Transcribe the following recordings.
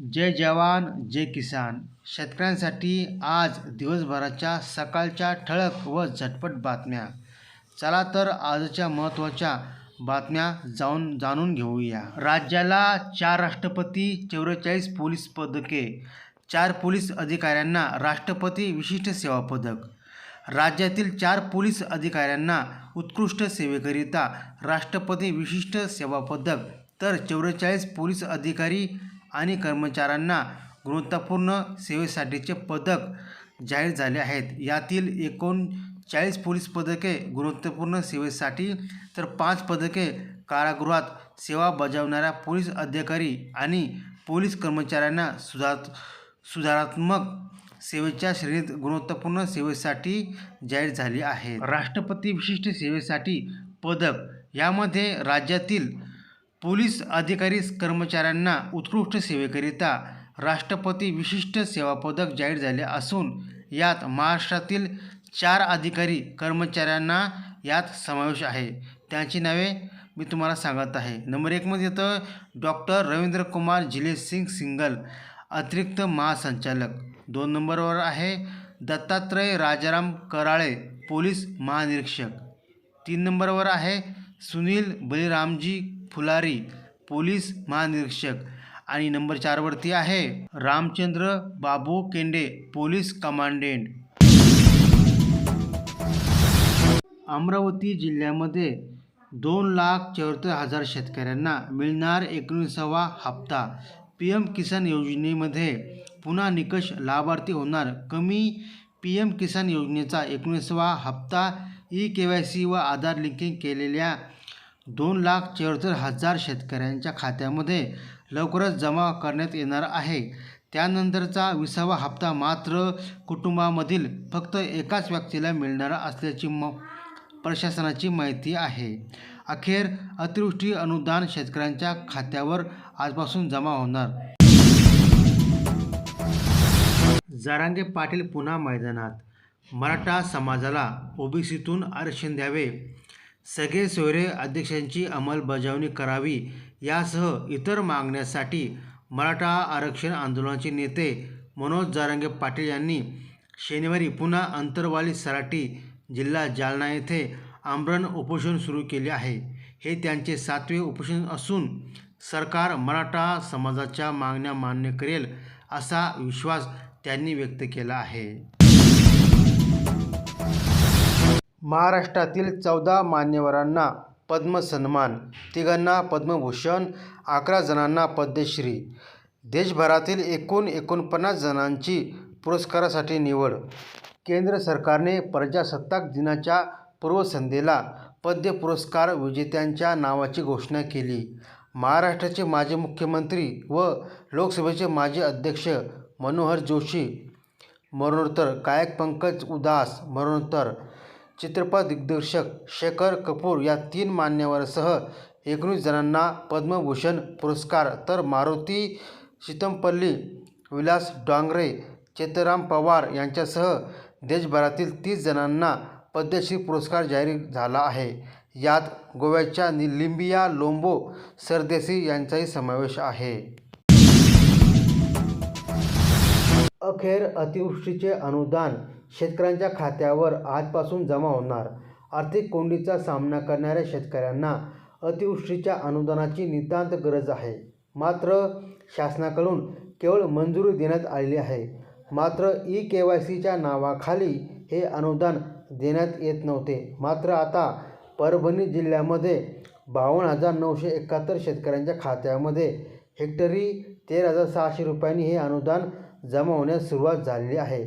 जय जवान जय किसान. शेतकऱ्यांसाठी आज दिवसभराच्या सकाळच्या ठळक व झटपट बातम्या. चला तर आजच्या महत्त्वाच्या बातम्या जाऊन जाणून घेऊया. राज्याला चार राष्ट्रपती चौवेचाळीस पोलीस पदके चार पोलीस अधिकाऱ्यांना राष्ट्रपती विशिष्ट सेवा पदक. राज्यातील चार पोलीस अधिकाऱ्यांना उत्कृष्ट सेवेकरिता राष्ट्रपती विशिष्ट सेवा पदक. तर चौवेचाळीस पोलीस अधिकारी आणि कर्मचाऱ्यांना गुणवत्तापूर्ण सेवेसाठीचे पदक जाहीर झाले आहेत. यातील एकोणचाळीस पोलीस पदके गुणवत्तापूर्ण सेवेसाठी तर पाच पदके कारागृहात सेवा बजावणाऱ्या पोलीस अधिकारी आणि पोलीस कर्मचाऱ्यांना सुधार सुधारात्मक सेवेच्या श्रेणीत गुणवत्तापूर्ण सेवेसाठी जाहीर झाली आहे राष्ट्रपती विशिष्ट सेवेसाठी पदक यामध्ये राज्यातील पोलीस अधिकारी कर्मचाऱ्यांना उत्कृष्ट सेवेकरिता राष्ट्रपती विशिष्ट सेवा पदक जाहीर झाले असून यात महाराष्ट्रातील चार अधिकारी कर्मचाऱ्यांना यात समावेश आहे. त्यांची नावे मी तुम्हाला सांगत आहे. नंबर एकमध्ये येतं डॉक्टर रवींद्र कुमार जिले सिंग सिंगल अतिरिक्त महासंचालक. दोन नंबरवर आहे दत्तात्रय राजाराम कराळे पोलीस महानिरीक्षक. तीन नंबरवर आहे सुनील बलिरामजी फुलारी पोलीस महानिरीक्षक. आणि नंबर चारवरती आहे रामचंद्र बाबू केंडे पोलीस कमांडेंट. अमरावती जिल्ह्यामध्ये दोन लाख चौहत्तर हजार शेतकऱ्यांना मिळणार एकोणीसावा हप्ता. पी एम किसान योजनेमध्ये पुन्हा निकष लाभार्थी होणार कमी. पी एम किसान योजनेचा एकोणीसावा हप्ता ई के वाय सी व आधार लिंकिंग केलेल्या दोन लाख चौऱ्याहत्तर हजार शेतकऱ्यांच्या खात्यामध्ये लवकरच जमा करण्यात येणार आहे. त्यानंतरचा विसावा हप्ता मात्र कुटुंबामधील फक्त एकाच व्यक्तीला मिळणार असल्याची म प्रशासनाची माहिती आहे. अखेर अतिवृष्टी अनुदान शेतकऱ्यांच्या खात्यावर आजपासून जमा होणार. जारांगे पाटील पुन्हा मैदानात. मराठा समाजाला ओबीसीतून आरक्षण द्यावे. सगळे सोयरे अध्यक्षांची अंमलबजावणी करावी यासह इतर मागण्यासाठी मराठा आरक्षण आंदोलनाचे नेते मनोज जारंगे पाटील यांनी शनिवारी पुन्हा अंतरवाली सराटी जिल्हा जालना येथे आमरण उपोषण सुरू केले आहे. हे त्यांचे सातवे उपोषण असून सरकार मराठा समाजाच्या मागण्या मान्य करेल असा विश्वास त्यांनी व्यक्त केला आहे. महाराष्ट्रातील चौदा मान्यवरांना पद्म सन्मान तिघांना पद्मभूषण अकरा जणांना पद्मश्री. देशभरातील एकूण एकोणपन्नास जणांची पुरस्कारासाठी निवड. केंद्र सरकारने प्रजासत्ताक दिनाच्या पूर्वसंध्येला पद्म पुरस्कार विजेत्यांच्या नावाची घोषणा केली. महाराष्ट्राचे माजी मुख्यमंत्री व लोकसभेचे माजी अध्यक्ष मनोहर जोशी मरणोत्तर गायक पंकज उदास मरणोत्तर चित्रपट दिग्दर्शक शेखर कपूर या तीन मान्यवरांसह एकोणीस जणांना पद्मभूषण पुरस्कार तर मारुती चितमपल्ली विलास डांगरे चेतराम पवार यांच्यासह देशभरातील तीस जणांना पद्मश्री पुरस्कार जाहीर झाला आहे. यात गोव्याच्या निलिंबिया लोंबो सरदेसी यांचाही समावेश आहे. अखेर अतिवृष्टीचे अनुदान शेतकऱ्यांच्या खात्यावर आजपासून जमा होणार. आर्थिक कोंडीचा सामना करणाऱ्या शेतकऱ्यांना अतिवृष्टीच्या अनुदानाची नितांत गरज आहे. मात्र शासनाकडून केवळ मंजुरी देण्यात आलेली आहे. मात्र ई के वाय सीच्या नावाखाली हे अनुदान देण्यात येत नव्हते. मात्र आता परभणी जिल्ह्यामध्ये बावन्न हजार नऊशे एकाहत्तर शेतकऱ्यांच्या खात्यामध्ये हेक्टरी तेरा हजार सहाशे रुपयांनी हे अनुदान जमा होण्यास सुरुवात झालेली आहे.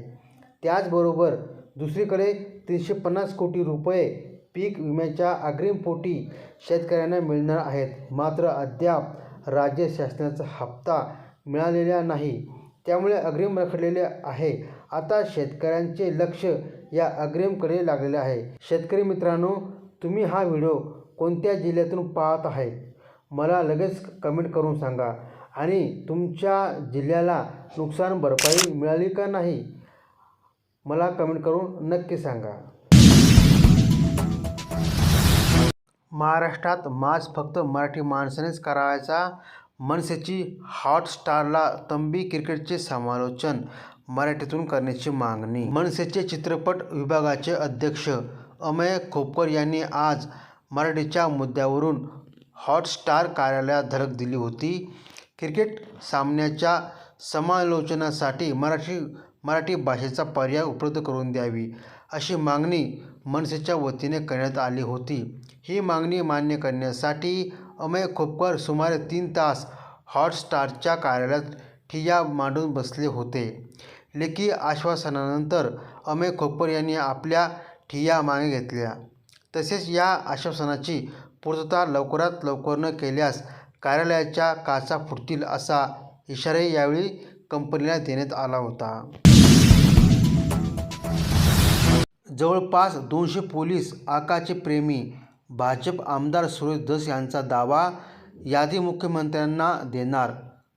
त्याचबरोबर दुसरीकडे तीनशे पन्नास कोटी रुपये पीक विम्याच्या अग्रिमपोटी शेतकऱ्यांना मिळणार आहेत. मात्र अद्याप राज्य शासनाचा हप्ता मिळालेला नाही. त्यामुळे अग्रिम रखडलेले आहे. आता शेतकऱ्यांचे लक्ष या अग्रिमकडे लागलेले आहे. शेतकरी मित्रांनो तुम्ही हा व्हिडिओ कोणत्या जिल्ह्यातून पाहत आहे? मला लगेच कमेंट करून सांगा. आणि तुमच्या जिल्ह्याला नुकसान भरपाई मिळाली का नाही मला कमेंट करून नक्की सांगा. महाराष्ट्रात मास्क फक्त मराठी माणसानेच करायचा? मनसेची हॉटस्टारला तंबी क्रिकेटचे समालोचन मराठीतून करण्याची मागणी. मनसेचे चित्रपट विभागाचे अध्यक्ष अमय खोपकर यांनी आज मराठीच्या मुद्द्यावरून हॉटस्टार कार्यालयात धडक दिली होती. क्रिकेट सामन्याच्या समालोचनासाठी मराठी मराठी भाषेचा पर्याय उपलब्ध करून द्यावी अशी मागणी मनसेच्या वतीने करण्यात आली होती. ही मागणी मान्य करण्यासाठी अमेय खोपकर सुमारे तीन तास हॉटस्टारच्या कार्यालयात ठिय्या मांडून बसले होते. लेखी आश्वासनानंतर अमेय खोपकर यांनी आपल्या ठिय्या मागे घेतल्या. तसेच या आश्वासनाची पूर्तता लवकरात लवकर न केल्यास कार्यालयाच्या काचा फुटतील असा इशाराही यावेळी कंपनीला देण्यात आला होता. जवळपास दोनशे पोलीस आकाचे प्रेमी भाजप आमदार सुरेश धस यांचा दावा यादी मुख्यमंत्र्यांना देणार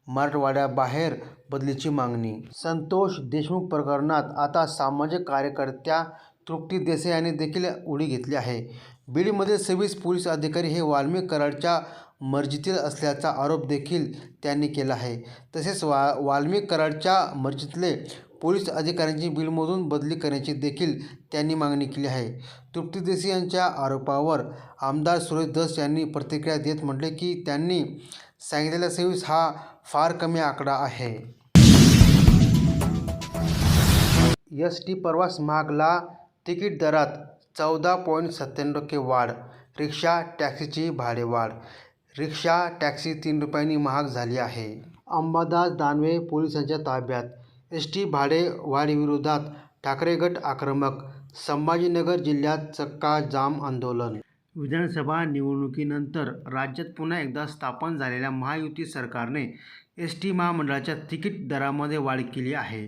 मराठवाड्याबाहेर बदलीची मागणी. संतोष देशमुख प्रकरणात आता सामाजिक कार्यकर्त्या तृप्ती देसाई यांनी देखील उडी घेतली आहे. बीडमधील सव्वीस पोलीस अधिकारी हे वाल्मिक कराडच्या मर्जीतील असल्याचा आरोप देखील त्यांनी केला आहे. तसेच वा वाल्मिक कराडच्या मर्जीतले पोलीस अधिकाऱ्यांची बिलमधून बदली करण्याची देखील त्यांनी मागणी केली आहे. तृप्ती देसाई यांच्या आरोपावर आमदार सुरेश दस यांनी प्रतिक्रिया देत म्हटले की त्यांनी सांगितलेला सव्वीस हा फार कमी आकडा आहे. एस टी प्रवास महागला तिकीट दरात चौदा पॉईंट सत्त्याण्णव टक्के वाढ. रिक्षा टॅक्सीची भाडेवाढ रिक्षा टॅक्सी तीन रुपयांनी महाग झाली आहे. अंबादास दानवे पोलिसांच्या ताब्यात. एस टी भाडेवाढीविरोधात ठाकरे गट आक्रमक. संभाजीनगर जिल्ह्यात चक्का जाम आंदोलन. विधानसभा निवडणुकीनंतर राज्यात पुन्हा एकदा स्थापन झालेल्या महायुती सरकारने एस टी महामंडळाच्या तिकीट दरामध्ये वाढ केली आहे.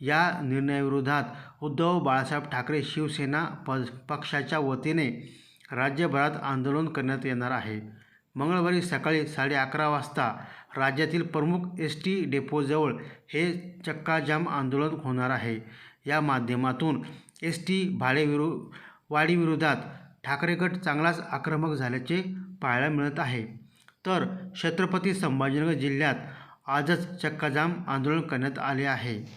या निर्णयाविरोधात उद्धव बाळासाहेब ठाकरे शिवसेना प पक्षाच्या वतीने राज्यभरात आंदोलन करण्यात येणार आहे. मंगळवारी सकाळी साडे अकरा वाजता राज्यातील प्रमुख एस टी डेपोजवळ हे चक्काजाम आंदोलन होणार आहे. या माध्यमातून एस टी भाडेविरो वाढीविरोधात ठाकरे गट चांगलाच आक्रमक झाल्याचे पाहायला मिळत आहे. तर छत्रपती संभाजीनगर जिल्ह्यात आजच चक्काजाम आंदोलन करण्यात आले आहे.